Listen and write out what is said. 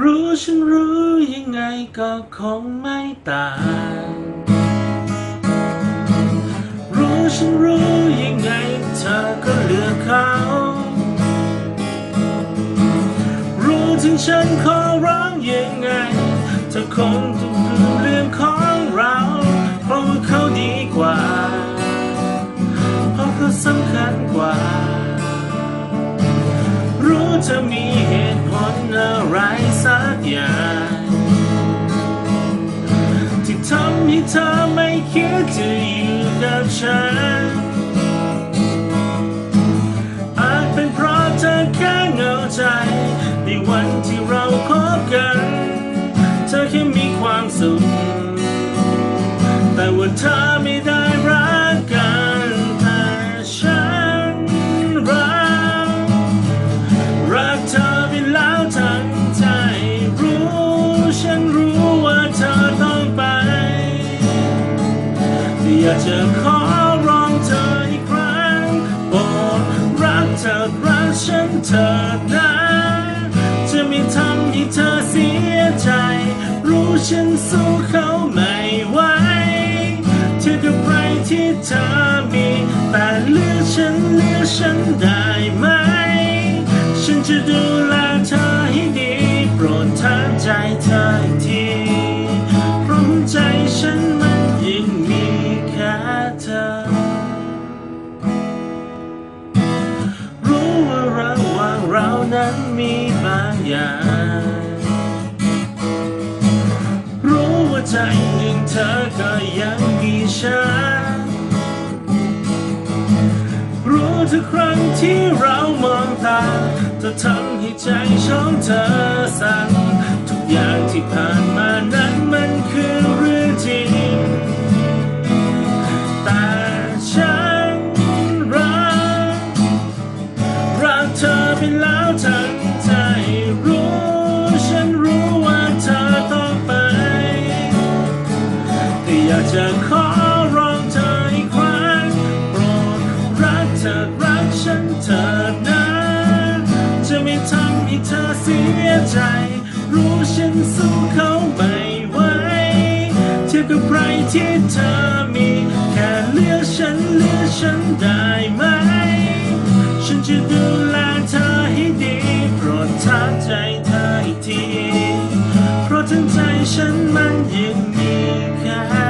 รู้ฉันรู้ยังไงก็คงไม่ต่างรู้ฉันรู้ยังไงเธอก็เลือกเขา รู้ถึงฉันขอร้องยังไง เธอคงต้องลืมเรื่องของเรา เพราะว่าเขาดีกว่า เพราะเขาสำคัญกว่า รู้จะมีเหตุผลอะ ทำให้เธอไม่คิดจะอยู่กับฉัน อาจเป็นเพราะเธอแค่เหงาใจ ในวันที่เราคบกัน เธอแค่มีความสุข แต่อยากจะขอร้องเธออีกครั้งโปรดรักเธอรักฉันเธอนะจะไม่ทำให้เธอเสียใจ รู้ฉันสู้เขาไม่ไหวเธอกับใครที่เธอมี แต่เลือกฉันเลือกฉันได้ไหม ฉันจะดูแลเธอให้ดี โปรดถามใจเธอ มีบางอย่าง รู้ว่าใจหนึ่งเธอก็ยังมีฉันรู้ทุกครั้งที่เรามองตาจะทำให้ใจของเธอสั่นทุกอย่างที่ผ่านมานั้นมันคือเรื่องจริงแต่ฉันรักรักเธอไปแล้วทั้ อยากจะขอร้องเธออีกครั้งโปรดรักเธอรักฉันเธอนะจะไม่ทำให้เธอเสียใจ รู้ฉันสู้เขาไม่ไหวเทียบกับใครที่เธอมี แค่เลือกฉันเลือกฉันได้ไหม ฉันจะดูแลเธอให้ดีโปรดถามใจเธออีกที เพราะทั้งใจฉันมันยังมีค่า